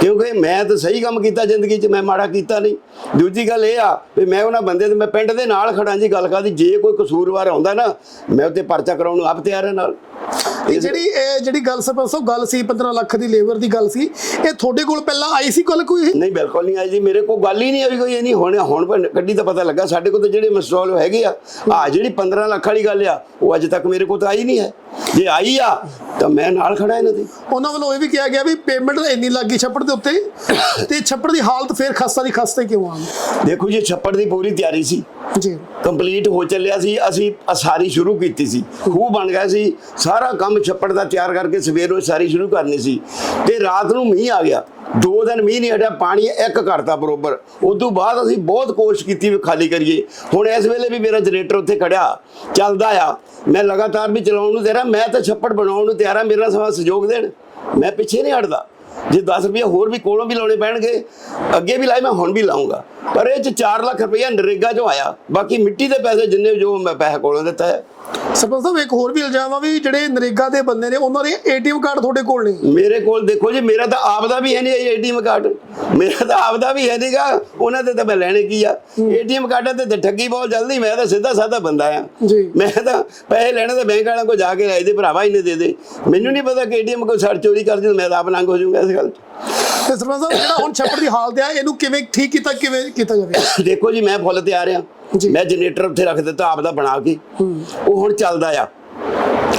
ਕਿਉਂਕਿ ਮੈਂ ਤਾਂ ਸਹੀ ਕੰਮ ਕੀਤਾ ਜ਼ਿੰਦਗੀ 'ਚ, ਮੈਂ ਮਾੜਾ ਕੀਤਾ ਨਹੀਂ। ਦੂਜੀ ਗੱਲ ਇਹ ਆ ਵੀ ਮੈਂ ਉਹਨਾਂ ਬੰਦੇ ਦੇ ਮੈਂ ਪਿੰਡ ਦੇ ਨਾਲ ਖੜਾਂ ਜੀ ਗੱਲ ਕਰਦੀ, ਜੇ ਕੋਈ ਕਸੂਰਵਾਰ ਆਉਂਦਾ ਨਾ, ਮੈਂ ਉੱਤੇ ਪਰਚਾ ਕਰਾਉਣ ਨੂੰ ਆਪ ਤਿਆਰ ਹਾਂ ਨਾਲ। ਇਹ ਜਿਹੜੀ ਇਹ ਜਿਹੜੀ ਗੱਲ ਸਰਪੰਚ ਸਾਹਿਬ ਗੱਲ ਸੀ 15 ਲੱਖ ਦੀ ਲੇਬਰ ਦੀ ਗੱਲ ਸੀ ਇਹ ਤੁਹਾਡੇ ਕੋਲ ਪਹਿਲਾਂ ਆਈ ਸੀ ਗੱਲ ਕੋਈ ਨਹੀਂ ਬਿਲਕੁਲ ਨਹੀਂ ਆਈ ਜੀ ਮੇਰੇ ਕੋਲ ਗੱਲ ਹੀ ਨਹੀਂ ਹੋਈ ਕੋਈ ਇਹ ਨਹੀਂ ਹੁਣ ਹੁਣ ਗੱਡੀ ਦਾ ਪਤਾ ਲੱਗਾ ਸਾਡੇ ਕੋਲ ਤਾਂ ਜਿਹੜੇ ਮਸਟੋਲ ਹੈਗੇ ਆ ਆ ਜਿਹੜੀ 15 ਲੱਖ ਵਾਲੀ ਗੱਲ ਆ ਉਹ ਅਜੇ ਤੱਕ ਮੇਰੇ ਕੋਲ ਤਾਂ ਆਈ ਨਹੀਂ ਹੈ। ਜੇ ਆਈ ਆ ਤਾਂ ਮੈਂ ਨਾਲ ਖੜਾ ਇਹਨਾਂ ਦੇ। ਉਹਨਾਂ ਵੱਲੋਂ ਇਹ ਵੀ ਕਿਹਾ ਗਿਆ ਵੀ ਪੇਮੈਂਟ ਇੰਨੀ ਲੱਗੀ ਛੱਪੜ ਦੇ ਉੱਤੇ ਤੇ ਛੱਪੜ ਦੀ ਹਾਲਤ ਫੇਰ ਖਸਤਾ ਦੀ ਖਸਤੇ ਕਿਉਂ ਆ? ਦੇਖੋ ਜੀ ਛੱਪੜ ਦੀ ਪੂਰੀ ਤਿਆਰੀ ਸੀ। ਜੀ। ਕੰਪਲੀਟ ਹੋ ਚੱਲਿਆ ਸੀ ਅਸੀਂ ਅਸਾਰੀ ਸ਼ੁਰੂ ਕੀਤੀ ਸੀ। ਖੂਹ ਬਣ ਗਿਆ ਸੀ ਸਾਰਾ ਕੰਮ ਛੱਪੜ ਦਾ ਤਿਆਰ ਕਰਕੇ ਸਵੇਰ ਨੂੰ ਸਾਰੀ ਸ਼ੁਰੂ ਕਰਨੀ ਸੀ ਤੇ ਰਾਤ ਨੂੰ ਮੀਂਹ ਆ ਗਿਆ। ਦੋ ਦਿਨ ਮੀਂਹ ਨਹੀਂ ਹਟਿਆ, ਪਾਣੀ ਇੱਕ ਕਰਤਾ ਬਰੋਬਰ। ਉਸ ਤੋਂ ਬਾਅਦ ਅਸੀਂ ਬਹੁਤ ਕੋਸ਼ਿਸ਼ ਕੀਤੀ ਵੀ ਖਾਲੀ ਕਰੀਏ। ਹੁਣ ਇਸ ਵੇਲੇ ਵੀ ਮੇਰਾ ਜਨਰੇਟਰ ਉੱਥੇ ਖੜਿਆ, ਚੱਲਦਾ ਆ। ਮੈਂ ਲਗਾਤਾਰ ਵੀ ਚਲਾਉਣ ਨੂੰ ਤਿਆਰ ਮੈਂ ਤਾਂ ਛੱਪੜ ਬਣਾਉਣ ਨੂੰ ਤਿਆਰ ਹਾਂ ਮੇਰਾ ਸਮਾਂ ਸਹਿਯੋਗ ਦੇਣ। ਮੈਂ ਪਿੱਛੇ ਨਹੀਂ ਹਟਦਾ। ਜੇ 10 ਰੁਪਏ ਹੋਰ ਵੀ ਕੋਲੋਂ ਵੀ ਲਾਉਣੇ ਪੈਣਗੇ, ਅੱਗੇ ਵੀ ਲਾਏ, ਮੈਂ ਹੁਣ ਵੀ ਲਾਉਂਗਾ ਪਰ ਇਹ ਚ 4 ਲੱਖ ਰੁਪਇਆ ਨਰੇਗਾ ਚੋਂ ਆਇਆ। ਬਾਕੀ ਮਿੱਟੀ ਦੇ ਪੈਸੇ ਜਿੰਨੇ ਜੋ ਮੈਂ ਪੈਸੇ ਕੋਲੋਂ ਦਿੱਤਾ ਹੈ। ਸਰਪੰਚ ਸਾਹਿਬ ਇੱਕ ਹੋਰ ਵੀ ਇਲਜ਼ਾਮ ਆ ਵੀ ਜਿਹੜੇ ਨਰੇਗਾ ਦੇ ਬੰਦੇ ਨੇ ਉਹਨਾਂ ਦੇ ਏਟੀਐਮ ਕਾਰਡ ਤੁਹਾਡੇ ਕੋਲ ਨਹੀਂ। ਮੇਰੇ ਕੋਲ ਦੇਖੋ ਜੀ ਮੇਰਾ ਤਾਂ ਆਪ ਦਾ ਵੀ ਹੈ ਨਹੀਂ ਏਟੀਐਮ ਕਾਰਡ। ਮੇਰਾ ਤਾਂ ਆਪ ਦਾ ਵੀ ਹੈ ਨਹੀਂਗਾ ਉਹਨਾਂ ਤੇ ਤਾਂ ਮੈਂ ਲੈਣੇ ਕੀ ਆ। ਏਟੀਐਮ ਕਾਰਡਾਂ ਤੇ ਤਾਂ ਠੱਗੀ ਬਹੁਤ ਜਲਦੀ ਮੈਂ ਤਾਂ ਸਿੱਧਾ ਸਾਦਾ ਬੰਦਾ ਆ। ਜੀ। ਮੈਂ ਤਾਂ ਪੈਸੇ ਲੈਣੇ ਤਾਂ ਬੈਂਕ ਵਾਲਿਆਂ ਕੋਲ ਜਾ ਕੇ ਲੈ ਦੇ ਭਰਾਵਾ ਇਹਨੇ ਦੇ ਦੇ। ਮੈਨੂੰ ਨਹੀਂ ਪਤਾ ਕਿ ਏਟੀਐਮ ਕੋਈ ਸੜ ਚੋਰੀ ਕਰ ਜੇ ਮੈਂ ਤਾਂ ਆਪ ਨੰਗ ਹੋ ਜਾਊਂਗਾ ਇਸ ਗੱਲ 'ਚ। ਤੇ ਸਰਪੰਚ ਸਾਹਿਬ ਜਿਹੜਾ ਹੁਣ ਛੱਪੜ ਦੀ ਹਾਲਤ ਆ ਇਹਨੂੰ ਕਿਵੇਂ ਠੀਕ ਕੀਤਾ ਕਿਵੇਂ ਕੀਤਾ ਜਾਵੇ? ਦੇਖੋ ਜੀ ਮੈਂ ਫੁੱਲ ਤਿਆਰ ਆ। ਜੀ। ਮੈਂ ਜਨਰੇਟਰ ਉੱਥੇ ਰੱਖ ਦਿੱਤਾ ਆਪ ਦਾ ਬਣਾ ਕੇ। ਉਹ ਹੁਣ ਚੱਲਦਾ ਆ।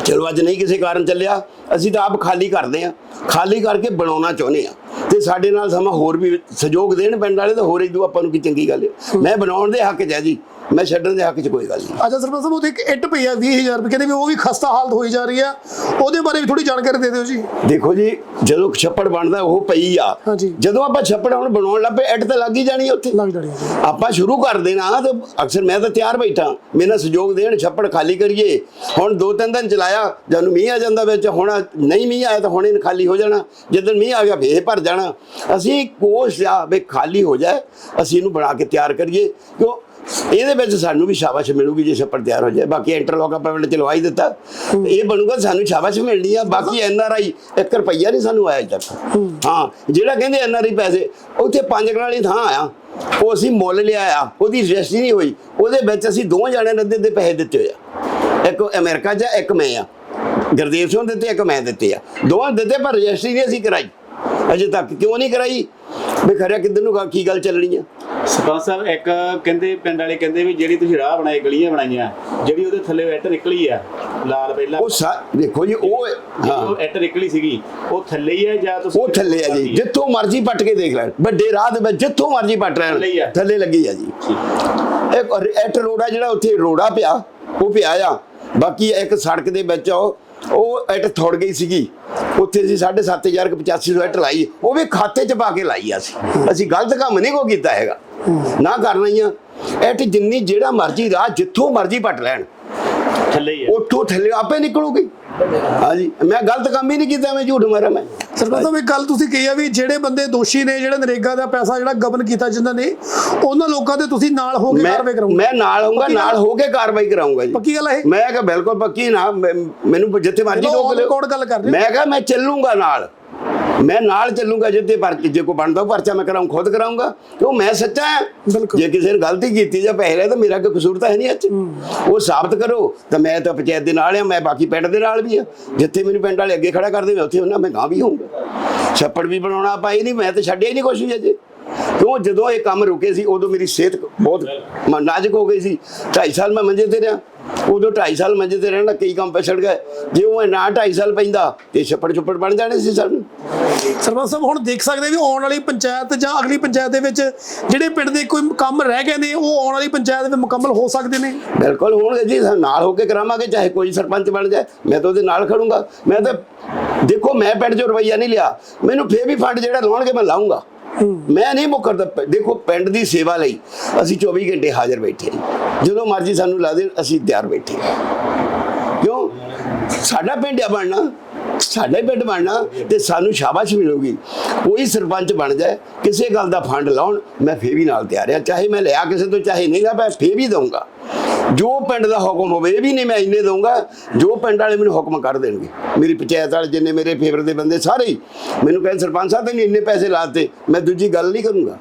ਚਲੋ ਅੱਜ ਨਹੀਂ ਕਿਸੇ ਕਾਰਨ ਚੱਲਿਆ। ਅਸੀਂ ਤਾਂ ਆਪ ਖਾਲੀ ਕਰਦੇ ਆ। ਖਾਲੀ ਕਰਕੇ ਬਣਾਉਣਾ ਚਾਹੁੰਦੇ ਆ। ਤੇ ਸਾਡੇ ਨਾਲ ਸਮਾਂ ਹੋਰ ਵੀ ਸਹਿਯੋਗ ਦੇਣ ਪਿੰਡ ਵਾਲੇ ਤਾਂ ਹੋਰ ਇਦੋਂ ਆਪਾਂ ਨੂੰ ਕੀ ਚੰਗੀ ਗੱਲ ਹੈ। ਮੈਂ ਬਣਾਉਣ ਦੇ ਹੱਕ 'ਚ ਹੈ ਜੀ। ਮੈਂ ਛੱਡਣ ਦੇ ਹੱਕ 'ਚ ਕੋਈ ਗੱਲ ਨਹੀਂ। ਅੱਛਾ ਸਰਪੰਚ ਸਾਹਿਬ ਉਹਦੇ ਇੱਕ ਇੱਟ ਪਈ ਆ 20000 ਰੁਪਏ ਕਹਿੰਦੇ ਵੀ ਉਹ ਵੀ ਖਸਤਾ ਹਾਲਤ ਹੋਈ ਜਾ ਰਹੀ ਆ। ਉਹਦੇ ਬਾਰੇ ਵੀ ਥੋੜੀ ਜਾਣਕਾਰੀ ਦੇ ਦਿਓ ਜੀ। ਦੇਖੋ ਜੀ ਜਦੋਂ ਛੱਪੜ ਬਣਦਾ ਉਹ ਪਈ ਆ। ਹਾਂਜੀ। ਜਦੋਂ ਆਪਾਂ ਛੱਪੜ ਹੁਣ ਬਣਾਉਣ ਲੱਪੇ ਇੱਟ ਤਾਂ ਲੱਗ ਹੀ ਜਾਣੀ ਉੱਥੇ। ਲੱਗ ਜਾਣੀ ਆ ਆਪਾਂ ਸ਼ੁਰੂ ਕਰ ਦੇਣਾ ਤੇ ਅਕਸਰ ਮੈਂ ਤਾਂ ਤਿਆਰ ਬੈਠਾ। ਮੇਰਾ ਸਹਿਯੋਗ ਦੇਣ ਛੱਪੜ ਖਾਲੀ ਕਰੀਏ। ਹੁਣ ਦੋ ਤਿੰਨ ਦਿਨ ਚਲਾਇਆ ਜਦੋਂ ਮੀਂਹ ਆ ਜਾਂਦਾ ਵਿੱਚ ਹੁਣ ਨਹੀਂ ਮੀਂਹ ਆਇਆ ਤਾਂ ਹੁਣ ਇਹ ਖਾਲੀ ਹੋ ਜਾਣਾ। ਜਦੋਂ ਮੀਂਹ ਆ ਗਿਆ ਫੇਰ ਭਰ ਜਾਣਾ। ਅਸੀਂ ਕੋਸ਼ਿਸ਼ ਆ ਵੀ ਖਾਲੀ ਹੋ ਜਾਏ ਅਸੀਂ ਇਹਨੂੰ ਬਣਾ ਕੇ ਤਿਆਰ ਕਰੀਏ। ਕਿਉਂ? ਇਹਦੇ ਵਿੱਚ ਸਾਨੂੰ ਵੀ ਸ਼ਾਬਾਸ਼ ਮਿਲੂਗੀ ਜੇ ਛੱਪੜ ਤਿਆਰ ਹੋ ਜਾਏ। ਬਾਕੀ ਇੰਟਰਲੌਕ ਆਪਾਂ ਪਿੰਡ ਚਲਵਾਈ ਦਿੱਤਾ। ਇਹ ਬਣੂਗਾ ਸਾਨੂੰ ਸ਼ਾਬਾਸ਼ ਮਿਲਣੀ ਆ। ਬਾਕੀ ਐਨ ਆਰ ਆਈ 1 ਰੁਪਈਆ ਨਹੀਂ ਸਾਨੂੰ ਆਇਆ ਅਜੇ ਤੱਕ ਹਾਂ ਜਿਹੜਾ ਕਹਿੰਦੇ ਐਨ ਆਰ ਆਈ ਪੈਸੇ ਉੱਥੇ ਪੰਜ ਵਾਲੀ ਥਾਂ ਆਇਆ ਉਹ ਅਸੀਂ ਮੁੱਲ ਲਿਆਇਆ। ਉਹਦੀ ਰਜਿਸਟਰੀ ਨਹੀਂ ਹੋਈ। ਉਹਦੇ ਵਿੱਚ ਅਸੀਂ ਦੋਵਾਂ ਜਣਿਆਂ ਨੇ ਅੱਧੇ ਪੈਸੇ ਦਿੱਤੇ ਹੋਏ ਆ। ਇੱਕ ਅਮਰੀਕਾ 'ਚ ਆ, ਇੱਕ ਮੈਂ ਆ। ਗੁਰਦੇਵ ਸਿੰਘ ਦਿੱਤੇ ਇੱਕ ਮੈਂ ਦਿੱਤੇ ਆ। ਦੋਵਾਂ ਦਿੱਤੇ ਪਰ ਰਜਿਸਟਰੀ ਨਹੀਂ ਅਸੀਂ ਕਰਾਈ। ਅਜੇ ਤੱਕ ਕਿਉਂ ਨਹੀਂ ਕਰਾਈ? ਵੀ ਖਰਿਆ ਕਿੱਧਰ ਨੂੰ ਗਾ- ਕੀ ਗੱਲ ਚੱਲਣੀ ਆ? ਸਰਪੰਚ ਸਾਹਿਬ ਇੱਕ ਕਹਿੰਦੇ ਪਿੰਡ ਵਾਲੇ ਕਹਿੰਦੇ ਵੀ ਜਿਹੜੀ ਤੁਸੀਂ ਰਾਹ ਬਣਾਏ ਗਲੀਆਂ ਬਣਾਈਆਂ ਜਿਹੜੀ ਉਹਦੇ ਥੱਲੇ ਇੱਟ ਨਿਕਲੀ ਆ ਲਾਲ ਪਹਿਲਾਂ। ਉਹ ਸਾ- ਦੇਖੋ ਜੀ ਉਹ ਜਿਹੜੀ ਹਾਂ। ਉਹ ਇੱਟ ਨਿਕਲੀ ਸੀਗੀ ਉਹ ਥੱਲੇ ਹੀ ਹੈ ਜਾਂ ਤੁਸੀਂ ਉਹ ਥੱਲੇ ਆ ਜੀ ਜਿੱਥੋਂ ਮਰਜ਼ੀ ਪੱਟ ਕੇ ਦੇਖ ਲੈਣ ਵੱਡੇ ਰਾਹ ਦੇ ਵਿੱਚ ਜਿੱਥੋਂ ਮਰਜ਼ੀ ਪੱਟ ਥੱਲੇ ਹੀ ਆ। ਲੈਣ ਥੱਲੇ ਲੱਗੀ ਆ ਜੀ। ਇੱਕ ਐਟ ਰੋੜਾ ਜਿਹੜਾ ਉੱਥੇ ਰੋੜਾ ਪਿਆ ਉਹ ਪਿਆ ਆ ਬਾਕੀ ਇੱਕ ਸੜਕ ਦੇ ਵਿੱਚ ਉਹ ਉਹ ਐਟ ਥੋੜ ਗਈ ਸੀਗੀ। ਉੱਥੇ ਅਸੀਂ 7500 8500 ਐਟ ਲਾਈ। ਉਹ ਵੀ ਖਾਤੇ 'ਚ ਪਾ ਕੇ ਲਾਈ ਆ ਅਸੀਂ। ਅਸੀਂ ਗਲਤ ਕੰਮ ਨਹੀਂ ਕੋ ਕੀਤਾ ਹੈਗਾ। ਨਾ ਕਰਨਾ ਹੀ ਆ ਐਟ ਜਿੰਨੀ ਜਿਹੜਾ ਮਰਜ਼ੀ ਰਾਹ ਜਿੱਥੋਂ ਮਰਜ਼ੀ ਪੱਟ ਲੈਣ। ਥੱਲੇ ਹੈ ਉੱਥੋਂ ਥੱਲੇ ਆਪੇ ਨਿਕਲੂਗੀ। ਹਾਂਜੀ ਮੈਂ ਗਲਤ ਕੰਮ ਹੀ ਨਹੀਂ ਕੀਤਾ ਮੈਂ ਝੂਠ ਮਾਰਿਆ ਮੈਂ ਸਰਪੰਚ ਸਾਹਿਬ ਇੱਕ ਗੱਲ ਤੁਸੀਂ ਕਹੀ ਆ ਵੀ ਜਿਹੜੇ ਬੰਦੇ ਦੋਸ਼ੀ ਨੇ ਜਿਹੜਾ ਨਰੇਗਾ ਦਾ ਪੈਸਾ ਜਿਹੜਾ ਗਬਨ ਕੀਤਾ ਜਿਨ੍ਹਾਂ ਨੇ ਉਹਨਾਂ ਲੋਕਾਂ ਦੇ ਤੁਸੀਂ ਨਾਲ ਹੋ ਕੇ ਕਾਰਵਾਈ ਕਰੋਗੇ ਮੈਂ ਨਾਲ ਹੋਊਂਗਾ? ਨਾਲ ਹੋ ਕੇ ਕਾਰਵਾਈ ਕਰਾਉਂਗਾ ਜੀ ਪੱਕੀ ਗੱਲ ਹੈ? ਮੈਂ ਕਿਹਾ ਬਿਲਕੁਲ ਪੱਕੀ ਨਾ ਮੈਨੂੰ ਜਿੱਥੇ ਮਰਜ਼ੀ ਚਲੋ ਰੋਕ on ਲਿਓ record ਗੱਲ ਕਰ ਰਹੇ ਹੋ। ਮੈਂ ਕਿਹਾ ਮੈਂ ਚੱਲੂੰਗਾ ਨਾਲ ਮੈਂ ਨਾਲ ਚੱਲੂੰਗਾ ਜਿੱਥੇ ਪਰ ਜੇ ਕੋ ਬਣਦਾ ਉਹ ਪਰਚਾ ਮੈਂ ਕਰਾਉਂ ਖੁਦ ਕਰਾਉਂਗਾ ਕਿਉਂ ਮੈਂ ਸੱਚਾ ਹਾਂ। ਜੇ ਕਿਸੇ ਨੇ ਗਲਤੀ ਕੀਤੀ ਜਾਂ ਪੈਸੇ ਲਏ ਤਾਂ ਮੇਰਾ ਕੋਈ ਕਸੂਰ ਤਾਂ ਹੈ ਨਹੀਂ ਅੱਜ। ਉਹ ਸਾਬਤ ਕਰੋ ਤਾਂ ਮੈਂ ਤਾਂ ਪੰਚਾਇਤ ਦੇ ਨਾਲ ਆ ਮੈਂ ਬਾਕੀ ਪਿੰਡ ਦੇ ਨਾਲ ਵੀ ਆ। ਜਿੱਥੇ ਮੈਨੂੰ ਪਿੰਡ ਵਾਲੇ ਅੱਗੇ ਖੜਾ ਕਰਦੇ ਮੈਂ ਉੱਥੇ ਉਹਨਾਂ ਮੈਂ ਗਾਂ ਵੀ ਹੋਊਂਗਾ। ਛੱਪੜ ਵੀ ਬਣਾਉਣਾ ਪਾਈ ਨਹੀਂ ਮੈਂ ਤਾਂ ਛੱਡਿਆ ਹੀ ਨਹੀਂ ਕੁਛ ਵੀ ਅਜੇ। ਕਿਉਂ ਜਦੋਂ ਇਹ ਕੰਮ ਰੁਕੇ ਸੀ ਉਦੋਂ ਮੇਰੀ ਸਿਹਤ ਬਹੁਤ ਨਾਜ਼ੁਕ ਹੋ ਗਈ ਸੀ। 2.5 ਸਾਲ ਮੈਂ ਮੰਜੇ ਤੇ ਰਿਹਾ। ਉਦੋਂ 2.5 ਸਾਲ ਮੰਜੇ ਤੇ ਰਹਿਣ ਕਈ ਕੰਮ ਪਛੜ ਗਏ। ਜੇ ਉਹ ਨਾ 2.5 ਸਾਲ ਪੈਂਦਾ ਤੇ ਛੱਪੜ ਛੁੱਪੜ ਬਣ ਜਾਣੇ ਸੀ ਸਾਨੂੰ ਸਰਪੰਚ ਸਾਹਿਬ ਹੁਣ ਦੇਖ ਸਕਦੇ ਵੀ ਆਉਣ ਵਾਲੀ ਪੰਚਾਇਤ ਜਾਂ ਅਗਲੀ ਪੰਚਾਇਤ ਦੇ ਵਿੱਚ ਜਿਹੜੇ ਪਿੰਡ ਦੇ ਕੋਈ ਕੰਮ ਰਹਿ ਗਏ ਨੇ ਉਹ ਆਉਣ ਵਾਲੀ ਪੰਚਾਇਤ ਵਿੱਚ ਮੁਕੰਮਲ ਹੋ ਸਕਦੇ ਨੇ? ਬਿਲਕੁਲ ਹੋਣਗੇ ਜੀ ਨਾਲ ਹੋ ਕੇ ਕਰਾਵਾਂਗੇ ਚਾਹੇ ਕੋਈ ਸਰਪੰਚ ਬਣ ਜਾਏ। ਮੈਂ ਤਾਂ ਉਹਦੇ ਨਾਲ ਖੜੂੰਗਾ। ਮੈਂ ਤਾਂ ਦੇਖੋ ਮੈਂ ਪਿੰਡ 'ਚੋਂ ਰੁਪਈਆ ਨਹੀਂ ਲਿਆ। ਮੈਨੂੰ ਫੇਰ ਵੀ ਫੰਡ ਜਿਹੜਾ ਲਾਉਣਗੇ ਮੈਂ ਲਾਉਂਗਾ ਮੈਂ ਨਹੀਂ ਮੁੱਕਰਦਾ। ਦੇਖੋ, ਪਿੰਡ ਦੀ ਸੇਵਾ ਲਈ ਅਸੀਂ 24 ਘੰਟੇ ਹਾਜ਼ਰ ਬੈਠੇ ਹਾਂ। ਜਦੋਂ ਮਰਜ਼ੀ ਸਾਨੂੰ ਲਾ ਦੇਣ, ਅਸੀਂ ਤਿਆਰ ਬੈਠੇ ਹਾਂ। ਕਿਉਂ? ਸਾਡਾ ਪਿੰਡ ਆ ਬਣਨਾ। ਸਾਡਾ ਪਿੰਡ ਬਣਨਾ ਤੇ ਸਾਨੂੰ ਸ਼ਾਬਾਸ਼ ਮਿਲੂਗੀ। ਕੋਈ ਸਰਪੰਚ ਬਣ ਜਾਏ, ਕਿਸੇ ਗੱਲ ਦਾ ਫੰਡ ਲਾਉਣ, ਮੈਂ ਫੇਰ ਵੀ ਨਾਲ ਤਿਆਰ ਆ ਚਾਹੇ ਮੈਂ ਲਿਆ ਕਿਸੇ ਤੋਂ, ਚਾਹੇ ਨਹੀਂ ਲਿਆ, ਮੈਂ ਫੇਰ ਵੀ ਦਊਂਗਾ। ਜੋ ਪਿੰਡ ਦਾ ਹੁਕਮ ਹੋਵੇ, ਇਹ ਵੀ ਨਹੀਂ ਮੈਂ ਇੰਨੇ ਦਊਂਗਾ, ਜੋ ਪਿੰਡ ਵਾਲੇ ਮੈਨੂੰ ਹੁਕਮ ਕਰ ਦੇਣਗੇ। ਮੇਰੀ ਪੰਚਾਇਤ ਵਾਲੇ ਜਿੰਨੇ ਮੇਰੇ ਫੇਵਰ ਦੇ ਬੰਦੇ ਸਾਰੇ ਹੀ। ਮੈਨੂੰ ਕਹਿੰਦੇ, ਸਰਪੰਚ ਸਾਹਿਬ ਨੇ ਇੰਨੇ ਪੈਸੇ ਲਾਤੇ ਮੈਂ ਦੂਜੀ ਗੱਲ ਨਹੀਂ ਕਰੂੰਗਾ।